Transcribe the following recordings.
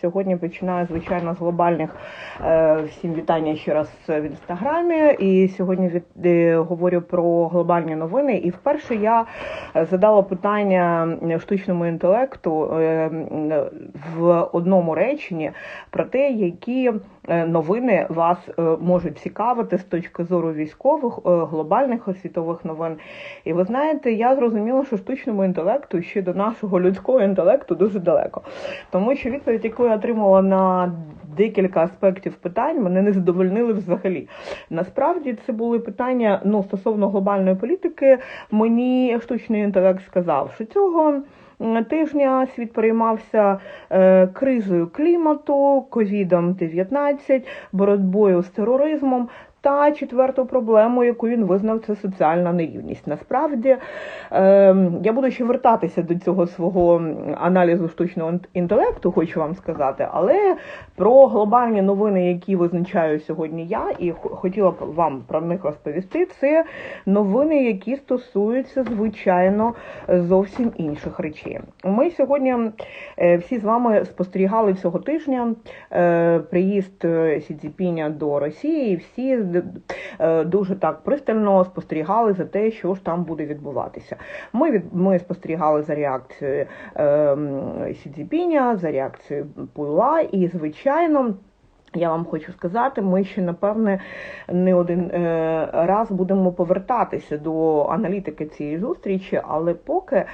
Сьогодні починаю, звичайно, з глобальних е, всім вітання ще раз в інстаграмі. І сьогодні від, е, говорю про глобальні новини. І вперше я задала питання штучному інтелекту е, в одному реченні про те, які новини вас е, можуть цікавити з точки зору військових, е, глобальних світових новин. І ви знаєте, я зрозуміла, що штучному інтелекту ще до нашого людського інтелекту дуже далеко, тому що відповідь, яку я отримала на декілька аспектів питань, мене не задовольнили взагалі. Насправді це були питання ну стосовно глобальної політики. Мені штучний інтелект сказав, що цього. Тижня світ переймався е, кризою клімату, ковідом 19 боротьбою з тероризмом. Та четверту проблему, яку він визнав, це соціальна нерівність. Насправді е, я буду ще вертатися до цього свого аналізу штучного інтелекту, хочу вам сказати, але про глобальні новини, які визначаю сьогодні я, і хотіла б вам про них розповісти, це новини, які стосуються звичайно зовсім інших речей. Ми сьогодні е, всі з вами спостерігали цього тижня е, приїзд Сі Цзіпіня до Росії. і Всі Е, дуже так пристально спостерігали за те, що ж там буде відбуватися. Ми від ми спостерігали за реакцією е, Сідзіпіня, за реакцією Пуйла, і звичайно. Я вам хочу сказати, ми ще напевне не один е, раз будемо повертатися до аналітики цієї зустрічі, але поки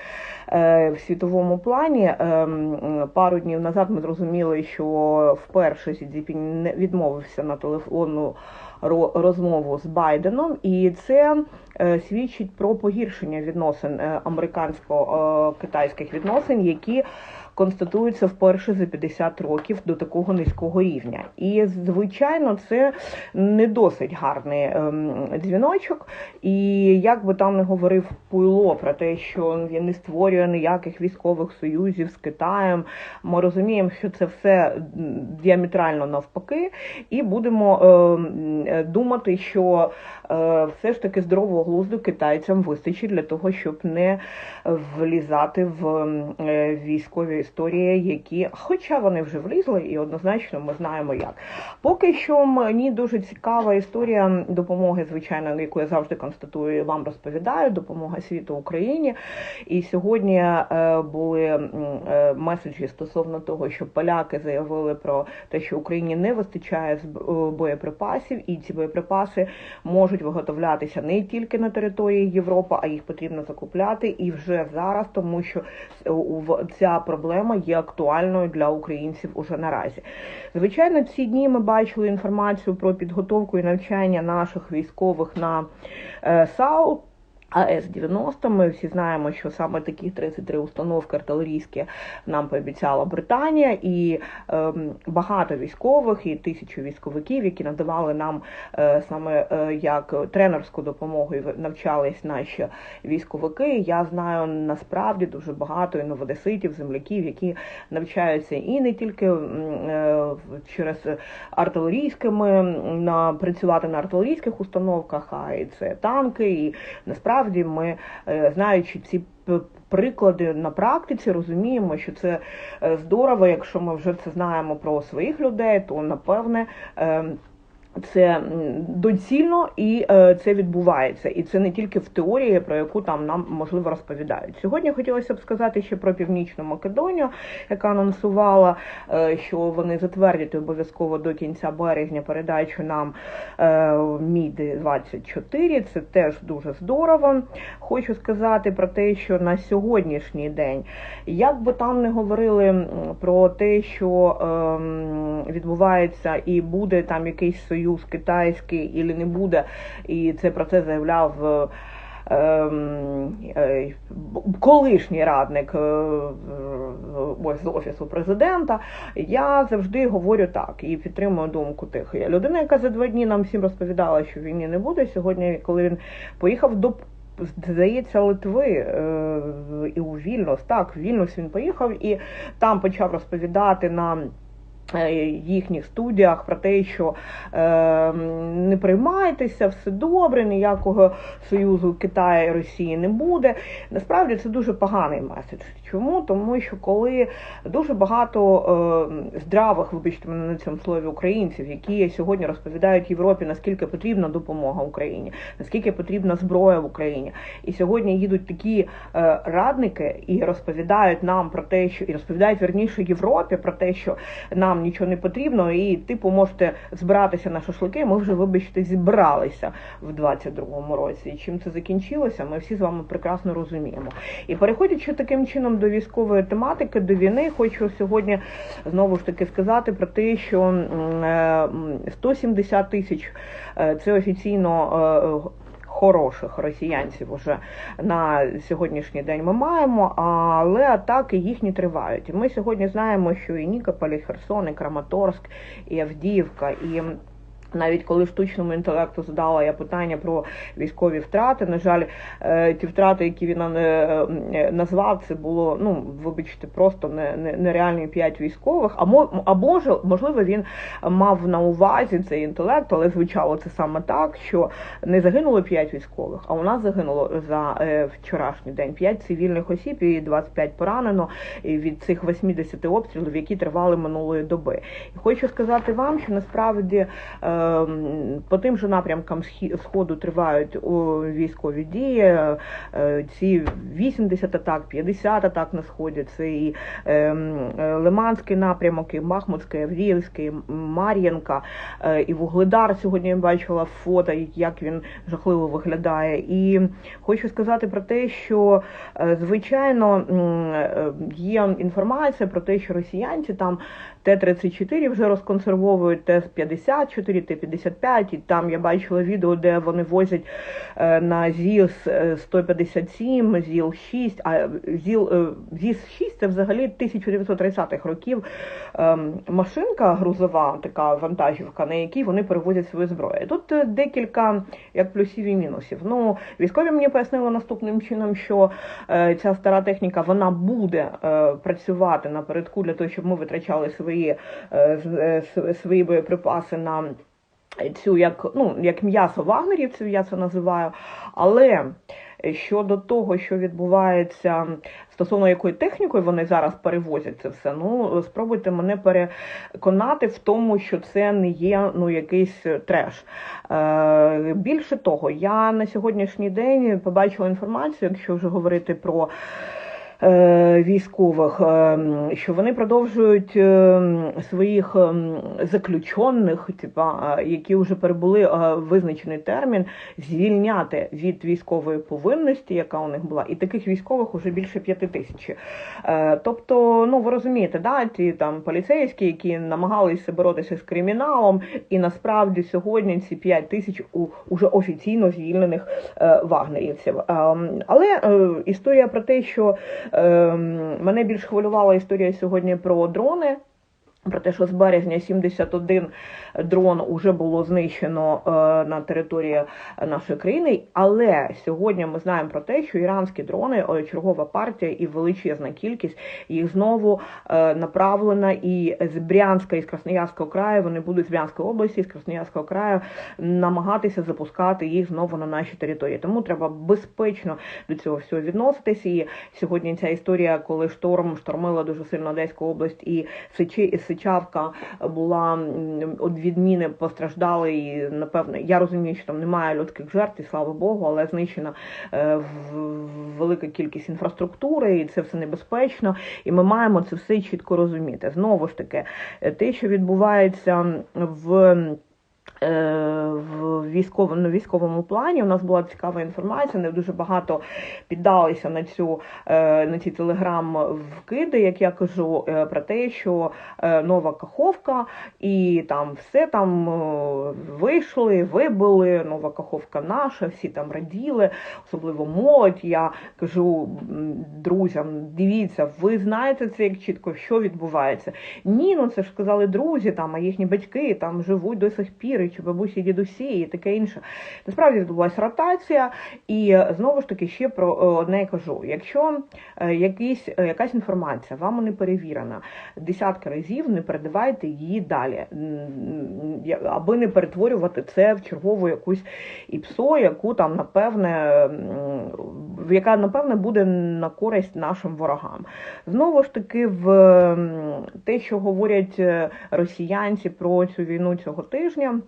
е, в світовому плані е, пару днів назад ми зрозуміли, що вперше Сі Цзіпінь не відмовився на телефонну розмову з Байденом, і це свідчить про погіршення відносин американсько-китайських відносин, які констатуються вперше за 50 років до такого низького рівня. І, звичайно, це не досить гарний ем, дзвіночок. І як би там не говорив Пуйло про те, що він не створює ніяких військових союзів з Китаєм, ми розуміємо, що це все діаметрально навпаки, і будемо ем, думати, що е, все ж таки здорового глузду китайцям вистачить для того, щоб не влізати в е, військові історії, які, хоча вони вже влізли, і однозначно ми знаємо як. Поки що мені дуже цікава історія допомоги, звичайно, яку я завжди констатую, вам розповідаю, допомога світу Україні. І сьогодні е, були меседжі стосовно того, що поляки заявили про те, що Україні не вистачає боєприпасів, і ці боєприпаси можуть виготовлятися не тільки на території Європи, а їх потрібно закупляти і вже зараз, тому що ця проблема є актуальною для українців уже наразі. Звичайно, ці дні ми бачили інформацію про підготовку і навчання наших військових на е, САУ. АЕС-90. Ми всі знаємо, що саме такі 33 установки артилерійські нам пообіцяла Британія, і е, багато військових і тисячу військовиків, які надавали нам е, саме е, як тренерську допомогу і навчались наші військовики. Я знаю насправді дуже багато і новодеситів, земляків, які навчаються і не тільки е, через артилерійськими на працювати на артилерійських установках, а й це танки, і насправді насправді ми, е, знаючи ці приклади на практиці, розуміємо, що це е, здорово. Якщо ми вже це знаємо про своїх людей, то напевне. Це доцільно і е, це відбувається, і це не тільки в теорії, про яку там нам можливо розповідають. Сьогодні хотілося б сказати ще про північну Македонію, яка анонсувала, е, що вони затвердять обов'язково до кінця березня передачу нам е, мід 24 Це теж дуже здорово. Хочу сказати про те, що на сьогоднішній день, як би там не говорили про те, що ем, відбувається і буде там якийсь союз союз китайський і не буде, і це про це заявляв. Е, ем, е, колишній радник е, ось з офісу президента, я завжди говорю так і підтримую думку тих. Я людина, яка за два дні нам всім розповідала, що війни не буде. Сьогодні, коли він поїхав до здається, Литви і у Вільнюс, так, в Вільнюс він поїхав і там почав розповідати на Е, їхніх студіях про те, що е, не приймайтеся, все добре, ніякого союзу Китаю і Росії не буде. Насправді це дуже поганий меседж. Чому? Тому що коли дуже багато е, здравих, вибачте мене на цьому слові українців, які сьогодні розповідають Європі, наскільки потрібна допомога Україні, наскільки потрібна зброя в Україні, і сьогодні їдуть такі е, радники і розповідають нам про те, що і розповідають верніше Європі про те, що нам нічого не потрібно, і типу можете збиратися на шашлики. Ми вже, вибачте, зібралися в 22-му році. І чим це закінчилося, ми всі з вами прекрасно розуміємо. І переходячи таким чином військової тематики, до війни, хочу сьогодні знову ж таки сказати про те, що 170 е, тисяч е, це офіційно. Е, хороших росіянців уже на сьогоднішній день ми маємо, але атаки їхні тривають. Ми сьогодні знаємо, що і Нікополь, і Херсон, і Краматорськ, і Авдіївка, і навіть коли штучному інтелекту задала я питання про військові втрати, на жаль, е, ті втрати, які він е, назвав, це було ну вибачте, просто нереальні не, не п'ять військових. А або ж можливо він мав на увазі цей інтелект, але звучало це саме так, що не загинуло п'ять військових, а у нас загинуло за е, вчорашній день п'ять цивільних осіб і 25 поранено від цих 80 обстрілів, які тривали минулої доби. І хочу сказати вам, що насправді. Ем, по тим же напрямкам Сходу тривають військові дії. Е, ці 80 атак, 50 атак на сході. Це і ем, Лиманський напрямок, і Махмутський, Авдіївський, Мар'їнка, е, і Вугледар. Сьогодні я бачила фото, як він жахливо виглядає. І хочу сказати про те, що е, звичайно є інформація про те, що росіянці там Т-34 вже розконсервовують Т-54, Т-55, і там я бачила відео, де вони возять е, на ЗІЛ-157, ЗІЛ-6, а ЗІЛ-6 це взагалі 1930-х років ем, машинка грузова, така вантажівка, на якій вони перевозять свою зброю. Тут е, декілька як плюсів і мінусів. Ну, Військові мені пояснили наступним чином, що е, ця стара техніка вона буде працювати напередку для того, щоб ми витрачали свої свої е, е, свої боєприпаси на цю як ну, як м'ясо вагнерівців, я це називаю. Але щодо того, що відбувається стосовно якої технікою вони зараз перевозять це все, ну спробуйте мене переконати в тому, що це не є ну якийсь треш. Е, Більше того, я на сьогоднішній день побачила інформацію, якщо вже говорити про. Е, військових, е, що вони продовжують е, своїх заключених, які вже перебули визначений термін, звільняти від військової повинності, яка у них була, і таких військових уже більше п'яти тисяч. Тобто, ну ви розумієте, да, ті там поліцейські, які намагалися боротися з криміналом, і насправді сьогодні ці п'ять тисяч уже офіційно звільнених вагнерівців. Але історія про те, що Ем, мене більш хвилювала історія сьогодні про дрони. Про те, що з березня 71 дрон уже було знищено е, на території нашої країни, але сьогодні ми знаємо про те, що іранські дрони, чергова партія і величезна кількість їх знову е, направлена і з Брянська і з Красноярського краю вони будуть з Брянської області, з Красноярського краю намагатися запускати їх знову на наші території. Тому треба безпечно до цього всього відноситись. І сьогодні ця історія, коли шторм штормила дуже сильно Одеську область і Сичі Сичавка була від відміни постраждали. І напевне, я розумію, що там немає людських жертв, і слава Богу, але знищена е, велика кількість інфраструктури, і це все небезпечно. І ми маємо це все чітко розуміти. Знову ж таки, те, що відбувається в. Е, в військовому військовому плані у нас була цікава інформація. Не дуже багато піддалися на цю е, на ці телеграм вкиди, як я кажу, е, про те, що нова каховка, і там все там вийшли, вибили. Нова каховка наша, всі там раділи, особливо молодь. Я кажу друзям, дивіться, ви знаєте це як чітко, що відбувається. Ні, ну це ж сказали друзі, там а їхні батьки там живуть до сих пір чи бабусі, дідусі, і таке інше. Насправді відбулася ротація, і знову ж таки ще про одне я кажу: якщо якийсь, якась інформація вам не перевірена, десятки разів не передавайте її далі, аби не перетворювати це в чергову якусь іпсо, яку там напевне, яка напевне буде на користь нашим ворогам. Знову ж таки, в те, що говорять е, росіянці про цю війну цього тижня.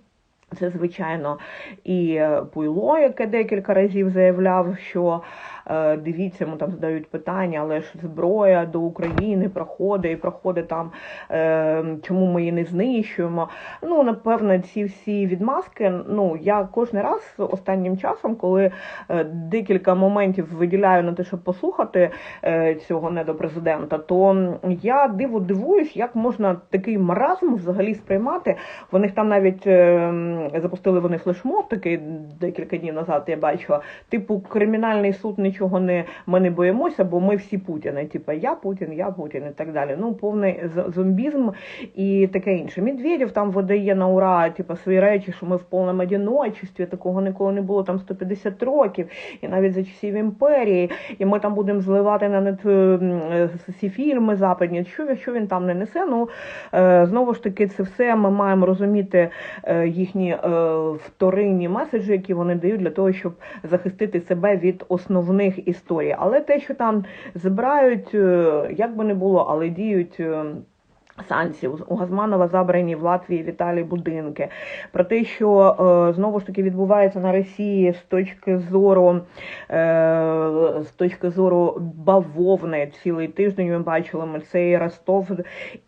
Це звичайно і е, Пуйло, яке декілька разів заявляв, що дивіться, йому там задають питання, але ж зброя до України проходить і проходить там, е, чому ми її не знищуємо. Ну, напевно, ці всі відмазки. Ну, я кожен раз останнім часом, коли е, декілька моментів виділяю на те, щоб послухати цього недопрезидента, то я диво дивуюсь, як можна такий маразм взагалі сприймати. Вони там навіть запустили вони флешмоб такий декілька днів назад. Я бачила, типу кримінальний суд не нічого не ми не боїмося, бо ми всі Путіни. Типу я Путін, я Путін і так далі. Ну, повний зомбізм і таке інше. Медведєв там видає на ура, типу, свої речі, що ми в повному одиночестві, такого ніколи не було там 150 років, і навіть за часів імперії, і ми там будемо зливати на нет всі фільми западні. Що що він там не несе? Ну е, знову ж таки, це все ми маємо розуміти е, їхні е, вторинні меседжі, які вони дають для того, щоб захистити себе від основних них історії. Але те, що там збирають, е, як би не було, але діють. Санкцій. У Газманова забрані в Латвії Віталій будинки. Про те, що е, знову ж таки відбувається на Росії з точки зору е, з точки зору бавовни цілий тиждень. Ми бачили ми це і Ростов,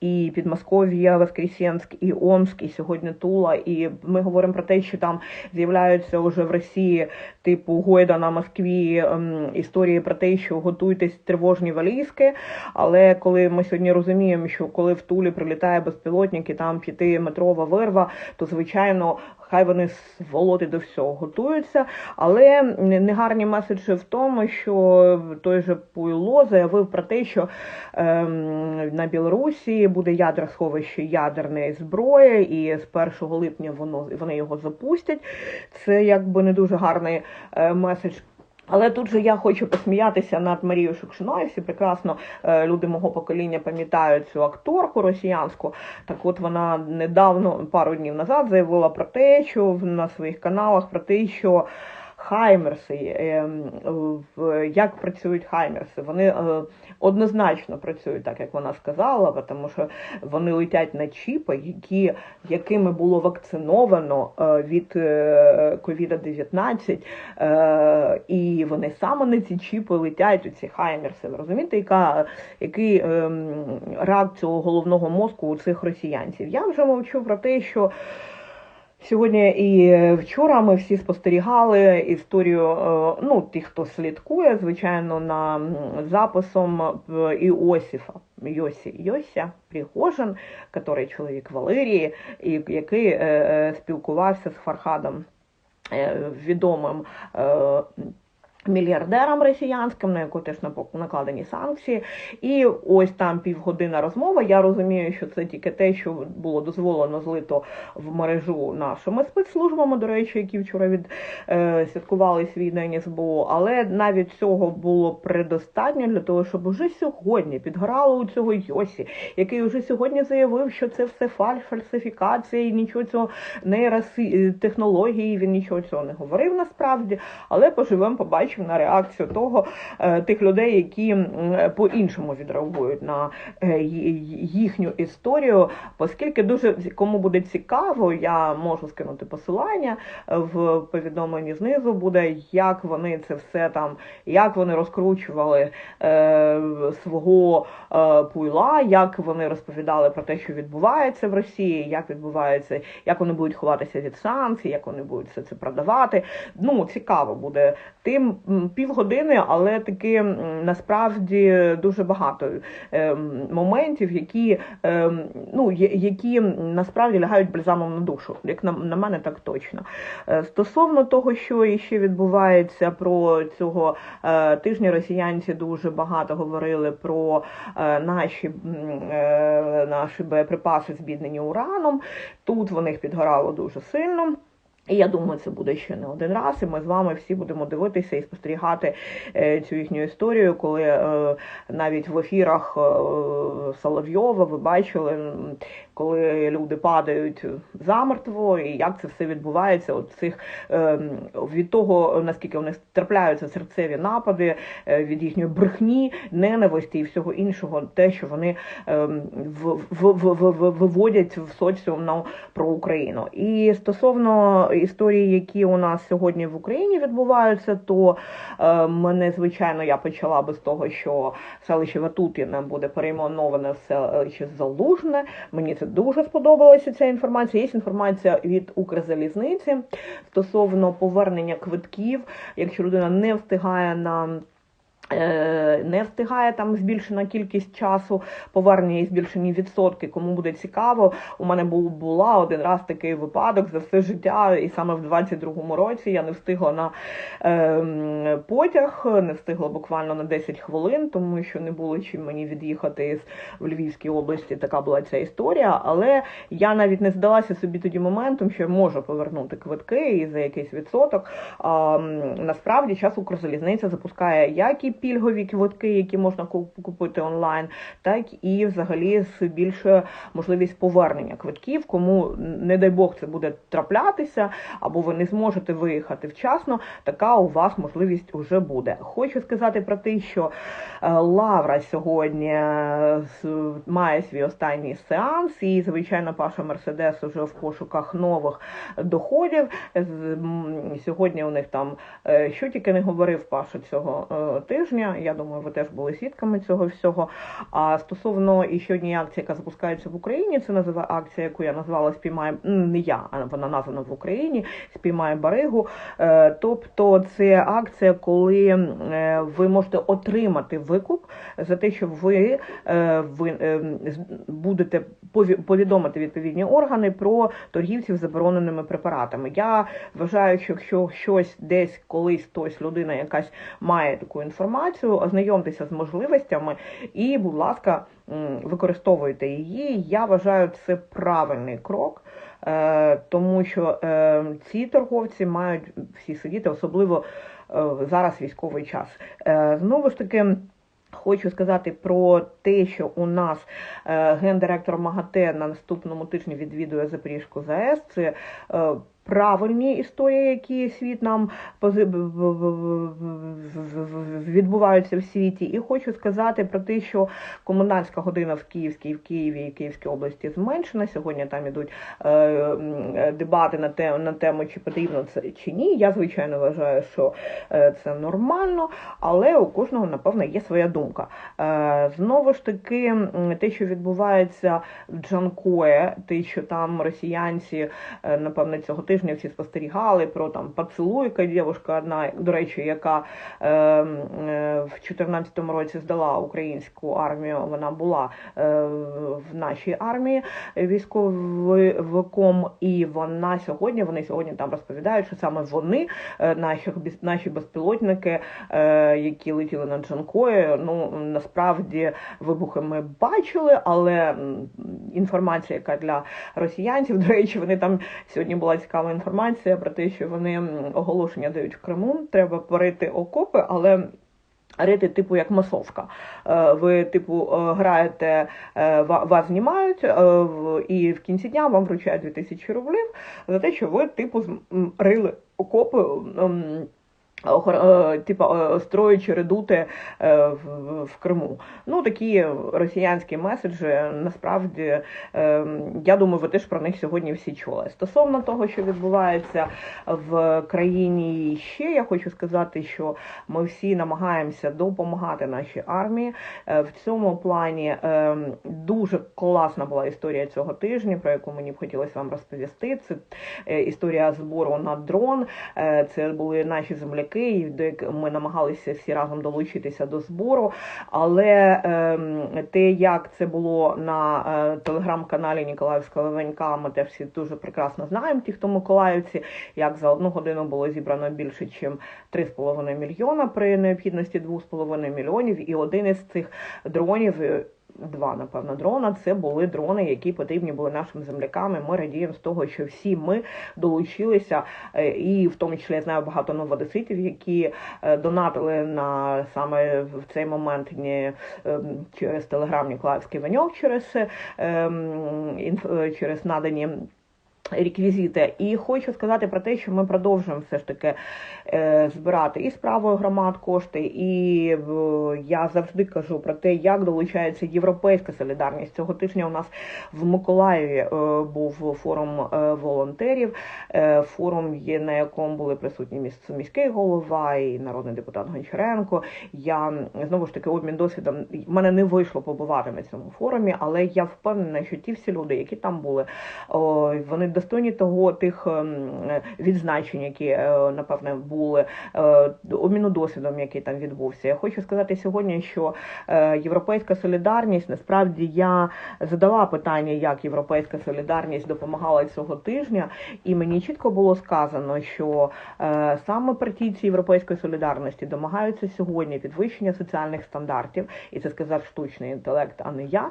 і Підмосков'я, Воскресенськ, і Омськ, і сьогодні Тула. І ми говоримо про те, що там з'являються вже в Росії типу Гойда на Москві ем, історії про те, що готуйтесь тривожні валізки. Але коли ми сьогодні розуміємо, що коли в Тулі прилітає безпілотник і там п'ятиметрова вирва, то звичайно. Хай вони сволоти до всього готуються, але негарні меседжі в тому, що той же Пуйло заявив про те, що ем, на Білорусі буде ядросховище ядерної зброї, і з 1 липня воно вони його запустять. Це якби не дуже гарний е, меседж. Але тут же я хочу посміятися над Марією Шукшиною. Всі прекрасно е, люди мого покоління пам'ятають цю акторку росіянську. Так от вона недавно, пару днів назад, заявила про те, що на своїх каналах про те, що Хаймерси, е, як працюють Хаймерси. Вони е, однозначно працюють так, як вона сказала, тому що вони летять на чіпи, які, якими було вакциновано е, від COVID-19, і вони саме на ці чіпи летять у ці Хаймерси. Ви розумієте, яка, який рак цього головного мозку у цих росіянців? Я вже мовчу про те, що. Сьогодні і вчора ми всі спостерігали історію. Е, ну, ті, хто слідкує, звичайно, на записом Іосіфа Йосі Йося Пригожин, який чоловік Валерії, і який е, спілкувався з Фархадом відомим мільярдерам росіянським, на яку теж накладені санкції. І ось там півгодина розмова. Я розумію, що це тільки те, що було дозволено злито в мережу нашими спецслужбами, до речі, які вчора від е, святкували свій день СБУ. Але навіть цього було предостатньо для того, щоб уже сьогодні підграло у цього Йосі, який вже сьогодні заявив, що це все фальш, фальсифікація, і нічого цього не технології. Він нічого цього не говорив насправді, але поживемо, побачимо побачив на реакцію того е, тих людей, які по-іншому відреагують на е, їхню історію. Оскільки дуже кому буде цікаво, я можу скинути посилання в повідомленні знизу буде, як вони це все там, як вони розкручували е, свого е, пуйла, як вони розповідали про те, що відбувається в Росії, як відбувається, як вони будуть ховатися від санкцій, як вони будуть все це продавати. Ну цікаво буде тим півгодини, але таки насправді дуже багато моментів, які ну, які насправді лягають бальзамом на душу, як на, на мене, так точно. Стосовно того, що ще відбувається про цього тижня, росіянці дуже багато говорили про наші наші боєприпаси, збіднені ураном. Тут в них підгорало дуже сильно. І я думаю, це буде ще не один раз, і ми з вами всі будемо дивитися і спостерігати е, цю їхню історію, коли е, навіть в ефірах е, Соловйова ви бачили, коли люди падають замертво, і як це все відбувається. От цих від того, наскільки у них трапляються серцеві напади, від їхньої брехні, ненависті і всього іншого, те, що вони виводять в соціум про Україну. І стосовно історії, які у нас сьогодні в Україні відбуваються, то е, мене, звичайно, я почала би з того, що селище Ватутіне буде перейменоване в селище Залужне. Мені це дуже сподобалася ця інформація. Є інформація від Укрзалізниці стосовно повернення квитків, якщо людина не встигає на не встигає там збільшена кількість часу повернення і збільшені відсотки. Кому буде цікаво, у мене був була один раз такий випадок за все життя, і саме в 22-му році я не встигла на е, потяг, не встигла буквально на 10 хвилин, тому що не було чим мені від'їхати з в Львівській області. Така була ця історія. Але я навіть не здалася собі тоді моментом, що я можу повернути квитки і за якийсь відсоток. А, Насправді час Укрзалізниця запускає як пільгові квитки, які можна купити онлайн, так і взагалі з більшою можливість повернення квитків. Кому, не дай Бог, це буде траплятися, або ви не зможете виїхати вчасно. Така у вас можливість вже буде. Хочу сказати про те, що е, Лавра сьогодні е, має свій останній сеанс, і звичайно, Паша Мерседес уже в пошуках нових доходів. Сьогодні у них там е, що тільки не говорив Паша цього тижня тижня. Я думаю, ви теж були свідками цього всього. А стосовно і ще однієї акції, яка запускається в Україні, це називає акція, яку я назвала Спіймає не я, а вона названа в Україні Спіймає Баригу. Е, тобто це акція, коли е, ви можете отримати викуп за те, що ви, е, ви будете повідомити відповідні органи про торгівців забороненими препаратами. Я вважаю, що якщо щось десь колись хтось людина якась має таку інформацію інформацію, ознайомтеся з можливостями і, будь ласка, використовуйте її. Я вважаю, це правильний крок. Е, тому що е, ці торговці мають всі сидіти, особливо е, зараз військовий час. Знову ж таки. Хочу сказати про те, що у нас гендиректор МАГАТЕ на наступному тижні відвідує Запорізьку ЗАЕС. Це правильні історії, які світ нам відбуваються в світі. І хочу сказати про те, що комендантська година в Київській, в Києві і Київській області зменшена. Сьогодні там ідуть е, дебати на тему, на тему, чи потрібно це чи ні. Я, звичайно, вважаю, що е, це нормально, але у кожного, напевно, є своя думка. Е, знову ж таки, те, що відбувається в Джанкое, те, що там росіянці, напевно, цього тижня тижня всі спостерігали про там поцілуйка, дівушка одна, до речі, яка е, е, в 2014 році здала українську армію. Вона була е, в нашій армії військовиком, і вона сьогодні вони сьогодні там розповідають, що саме вони, е, наші наші безпілотники, е, які летіли над Джанкою, ну насправді вибухи ми бачили, але інформація, яка для росіянців, до речі, вони там сьогодні була цікава цікава інформація про те, що вони оголошення дають в Криму. Треба порити окопи, але. Рити, типу, як масовка. Е, ви, типу, е, граєте, е, вас знімають, і в кінці дня вам вручають 2000 рублів за те, що ви, типу, рили окопи. Е, типа е, строючи редути е, в Криму. Ну такі росіянські меседжі. Насправді я думаю, ви теж про них сьогодні всі чули. Стосовно того, що відбувається в країні, ще я хочу сказати, що ми всі намагаємося допомагати нашій армії. В цьому плані дуже класна була історія цього тижня, про яку мені б хотілося вам розповісти. Це історія збору на дрон. Це були наші земляки який до ми намагалися всі разом долучитися до збору. Але ем, те, як це було на е, телеграм-каналі Ніколаївського Левенька, ми теж всі дуже прекрасно знаємо, ті, хто Миколаївці, як за одну годину було зібрано більше, ніж 3,5 мільйона при необхідності 2,5 мільйонів, і один із цих дронів. Два, напевно, дрона це були дрони, які потрібні були нашим землякам. І Ми радіємо з того, що всі ми долучилися, е, і в тому числі я знаю багато новодеситів, які е, донатили на саме в цей момент не ем, через телеграм Ніколаївський Ваньок, через ем, е, через надані. Реквізити, і хочу сказати про те, що ми продовжуємо все ж таки е, збирати і справою громад кошти, і е, я завжди кажу про те, як долучається європейська солідарність. Цього тижня у нас в Миколаєві е, був форум волонтерів, форум, є, на якому були присутні міс- міський голова і народний депутат Гончаренко. Я знову ж таки обмін досвідом. В мене не вийшло побувати на цьому форумі, але я впевнена, що ті всі люди, які там були, вони достойні того тих ем, відзначень, які е, напевне були е, обміну досвідом, який там відбувся. Я хочу сказати сьогодні, що е, європейська солідарність насправді я задала питання, як європейська солідарність допомагала цього тижня, і мені чітко було сказано, що саме партійці європейської солідарності домагаються сьогодні підвищення соціальних стандартів, і це сказав штучний інтелект, а не я.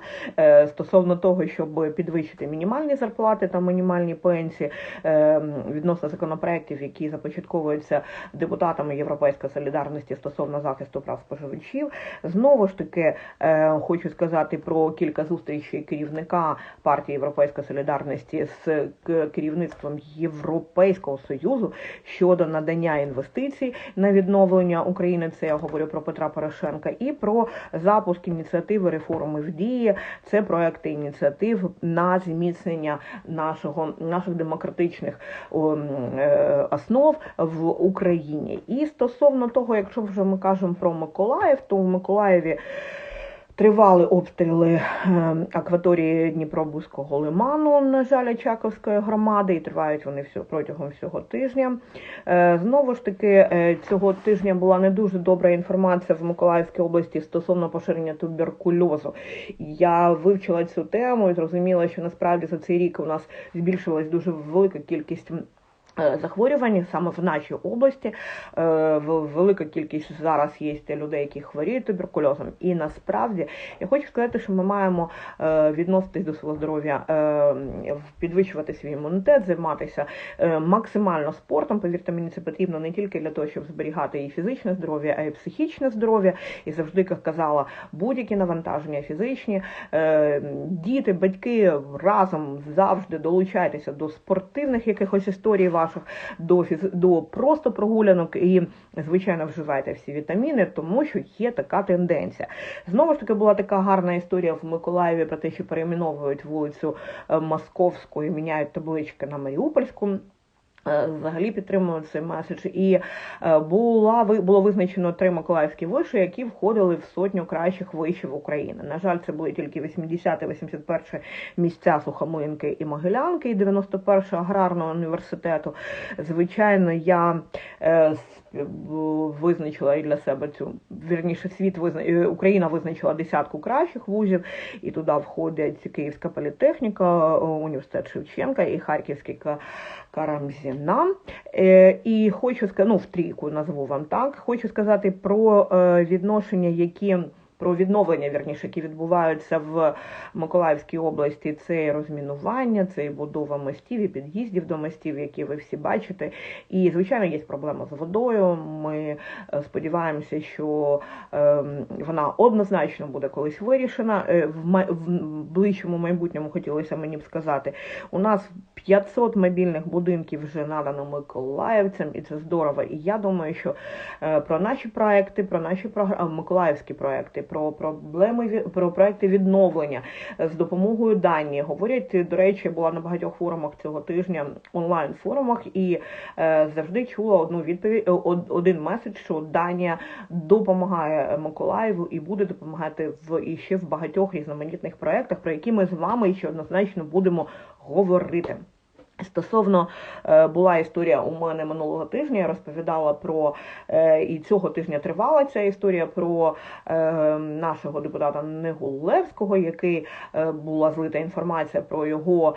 Стосовно того, щоб підвищити мінімальні зарплати та мінімальні пенсії е, відносно законопроєктів, які започатковуються депутатами Європейської солідарності стосовно захисту прав споживачів. Знову ж таки, е, хочу сказати про кілька зустрічей керівника партії Європейської солідарності з керівництвом Європейського союзу щодо надання інвестицій на відновлення України. Це я говорю про Петра Порошенка, і про запуск ініціативи реформи в дії. Це проекти ініціатив на зміцнення нашого наших демократичних е, основ в Україні. І стосовно того, якщо вже ми кажемо про Миколаїв, то в Миколаєві. Тривали обстріли е, акваторії Дніпробузького лиману, на жаль, Чаковської громади, і тривають вони всього протягом всього тижня. Е, Знову ж таки, е, цього тижня була не дуже добра інформація в Миколаївській області стосовно поширення туберкульозу. Я вивчила цю тему і зрозуміла, що насправді за цей рік у нас збільшилась дуже велика кількість. Е, Захворювань саме в нашій області Е, велика кількість зараз є людей, які хворіють туберкульозом. І насправді я хочу сказати, що ми маємо е, відноситись до свого здоров'я, підвищувати свій імунітет, займатися максимально спортом. Повірте мені, це потрібно не тільки для того, щоб зберігати і фізичне здоров'я, а й психічне здоров'я. І завжди як казала, будь-які навантаження фізичні, діти, батьки разом завжди долучайтеся до спортивних якихось історій ваших, до до просто прогулянок і, звичайно, вживайте всі вітаміни, тому що є така тенденція. Знову ж таки була така гарна історія в Миколаєві про те, що перейменовують вулицю е, Московську і міняють таблички на Маріупольську. Е, Взагалі підтримували цей меседж. І е, була було визначено три миколаївські виші, які входили в сотню кращих вишів України. На жаль, це були тільки 80-81 місця Сухомлинки і Могилянки, і 91 аграрного університету. Звичайно, я е, в- визначила і для себе цю вірніше світ визна... е, Україна визначила десятку кращих вузів, і туди входять Київська політехніка, е, університет Шевченка і Харківський Карамзіна. Е, І хочу сказати, ну в трійку назву вам так. Хочу сказати про е, відношення, які. Про відновлення, вірніше, які відбуваються в Миколаївській області, це і розмінування, це і будова мостів, і під'їздів до мостів, які ви всі бачите. І, звичайно, є проблема з водою. Ми е, сподіваємося, що е, вона однозначно буде колись вирішена. Е, в ближчому майбутньому хотілося мені б сказати. У нас 500 мобільних будинків вже надано миколаївцям, і це здорово. І я думаю, що е, про наші проекти, про наші програми, миколаївські проекти, про проблеми про проекти відновлення з допомогою Данії говорять. До речі, була на багатьох форумах цього тижня онлайн форумах, і е, завжди чула одну відповідь, е, один меседж, що Данія допомагає Миколаєву і буде допомагати в і ще в багатьох різноманітних проектах, про які ми з вами ще однозначно будемо говорити. Стосовно е, була історія у мене минулого тижня. Я розповідала про е, і цього тижня тривала ця історія про е, нашого депутата Негулевського, який була злита інформація про його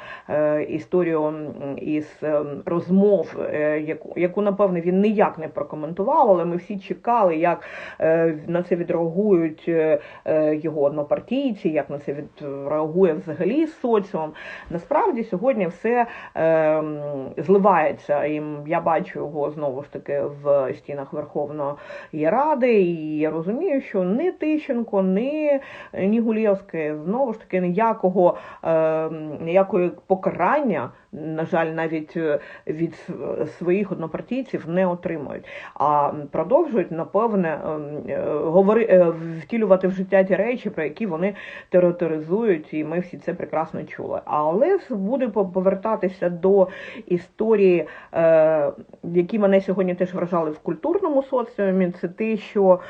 історію із розмов, яку яку напевне він ніяк не прокоментував, але ми всі чекали, як на це відреагують його однопартійці, як на це відреагує взагалі соціум. Насправді сьогодні все. Ем, зливається. І я бачу його знову ж таки в стінах Верховної Ради. І я розумію, що ні Тищенко, ні Нігулєвський, знову ж таки ніякого ем, ніякої покарання на жаль, навіть е, від своїх однопартійців не отримують, а продовжують напевне ем, е, говори е, втілювати в життя ті речі, про які вони теротеризують, і ми всі це прекрасно чули. Але буде повертатися до історії, які мене сьогодні теж вражали в культурному соціумі. Це те, що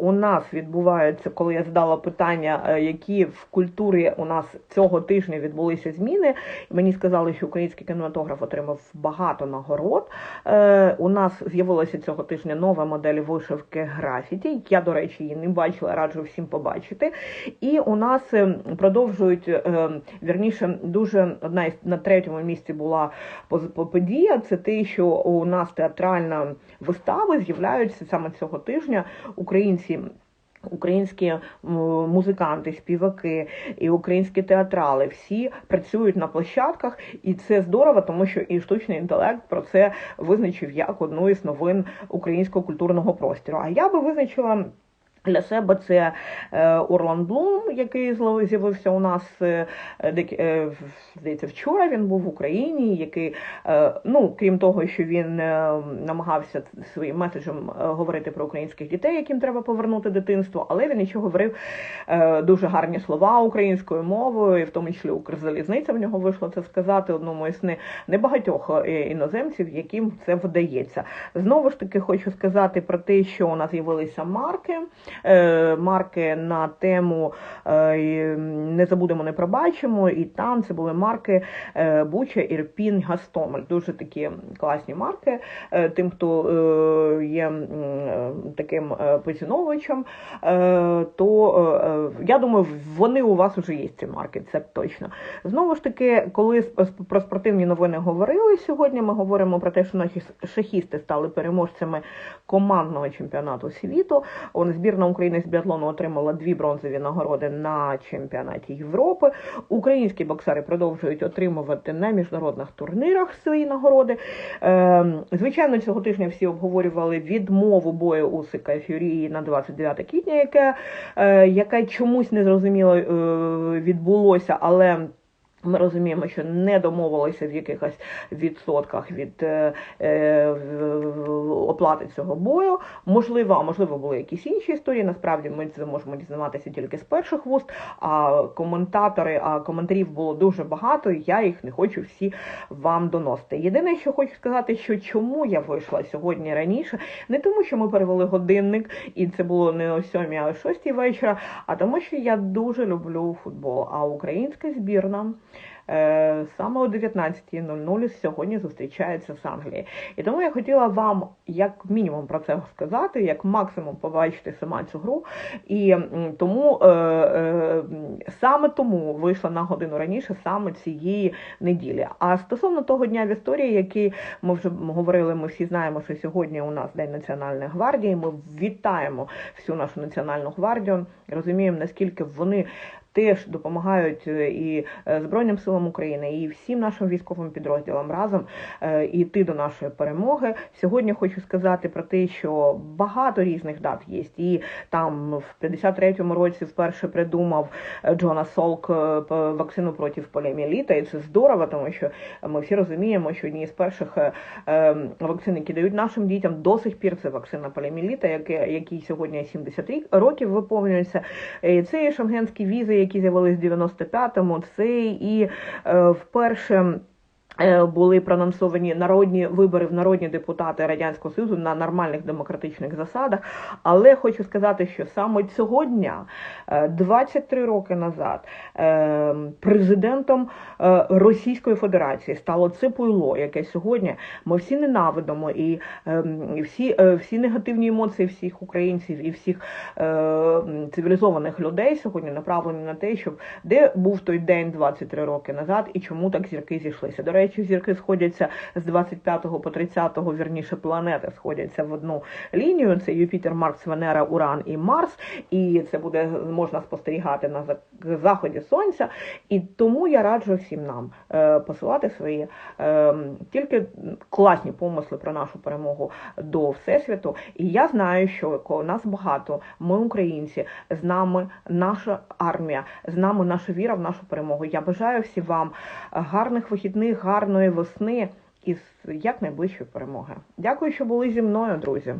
у нас відбувається, коли я задала питання, які в культурі у нас цього тижня відбулися зміни. Мені сказали, що український кінематограф отримав багато нагород. Е, У нас з'явилася цього тижня нова модель вишивки графіті. Я, до речі, її не бачила, раджу всім побачити. І у нас е, продовжують е, вірніше, дуже одна із на третьому місці була подія. Це те, що у нас театральна вистава з'являються саме цього тижня українці. Українські музиканти, співаки і українські театрали всі працюють на площадках, і це здорово, тому що і штучний інтелект про це визначив як одну із новин українського культурного простору. А я би визначила. Для себе це е, Орлан Блум, який з'явився у нас е, е, здається, вчора. Він був в Україні, який, ну крім того, що він намагався своїм меседжем говорити про українських дітей, яким треба повернути дитинство, але він нічого говорив дуже гарні слова українською мовою, і в тому числі Укрзалізниця в нього вийшло це сказати одному із небагатьох іноземців, яким це вдається. Знову ж таки, хочу сказати про те, що у нас з'явилися марки. Е, марки на тему е, Не забудемо, не пробачимо. І там це були марки е, Буча, Ірпінь, Гастомель. Дуже такі класні марки. Тим, хто є таким поціновувачем, то я думаю, вони у вас вже є ці марки, це точно. Знову ж таки, коли про спортивні новини говорили сьогодні, ми говоримо про те, що наші шахісти стали переможцями командного чемпіонату світу. Збірна України з біатлону отримала дві бронзові нагороди на чемпіонаті Європи. Українські боксери продовжують отримувати на міжнародних турнірах свої нагороди. Ем, звичайно, цього тижня всі обговорювали відмову бою Усика Фюрії на 29 квітня, яке е, яке чомусь незрозуміло е, відбулося, але. Ми розуміємо, що не домовилися в якихось відсотках від е, е, оплати цього бою. Можливо, можливо, були якісь інші історії. Насправді ми це можемо дізнаватися тільки з перших вуст. А коментатори, а коментарів було дуже багато. і Я їх не хочу всі вам доносити. Єдине, що хочу сказати, що чому я вийшла сьогодні раніше, не тому, що ми перевели годинник, і це було не о сьомій, а о шостій вечора, а тому, що я дуже люблю футбол. А українська збірна. Е, саме о 19.00 сьогодні зустрічається з Англією. І тому я хотіла вам, як мінімум, про це сказати, як максимум побачити сама цю гру. І тому е, е, саме тому вийшла на годину раніше, саме цієї неділі. А стосовно того дня в історії, який ми вже говорили, ми всі знаємо, що сьогодні у нас День Національної гвардії. Ми вітаємо всю нашу національну гвардію, розуміємо, наскільки вони теж допомагають е, і е, Збройним силам України, і всім нашим військовим підрозділам разом е, до нашої перемоги. Сьогодні хочу сказати про те, що багато різних дат є. І там в 53-му році вперше придумав Джона Солк вакцину проти поліоміеліта, і це здорово, тому що ми всі розуміємо, що одні з перших вакцин, які дають нашим дітям, до сих пір це вакцина поліоміеліта, який сьогодні 70 років виповнюється. Це шенгенські візи які з'явились в 95-му, це і е, вперше. Е, були проанонсовані народні вибори в народні депутати радянського союзу на нормальних демократичних засадах. Але хочу сказати, що саме цього дня, е, 23 роки назад, е, президентом е, Російської Федерації стало Ципуйло, яке сьогодні ми всі ненавидимо, і ем, всі, всі негативні емоції всіх українців і всіх цивілізованих людей сьогодні направлені на те, щоб де був той день 23 роки назад, і чому так зірки зійшлися. До речі, зірки сходяться з 25 по 30, вірніше планети сходяться в одну лінію. Це Юпітер, Марс, Венера, Уран і Марс. І це буде можна спостерігати на заході сонця. І тому я раджу всім нам е, посилати свої е, тільки класні помисли про нашу перемогу до всесвіту. І я знаю, що нас багато, ми українці, з нами наша армія, з нами наша віра в нашу перемогу. Я бажаю всім вам гарних вихідних, гарної весни і з якнайближчої перемоги. Дякую, що були зі мною, друзі.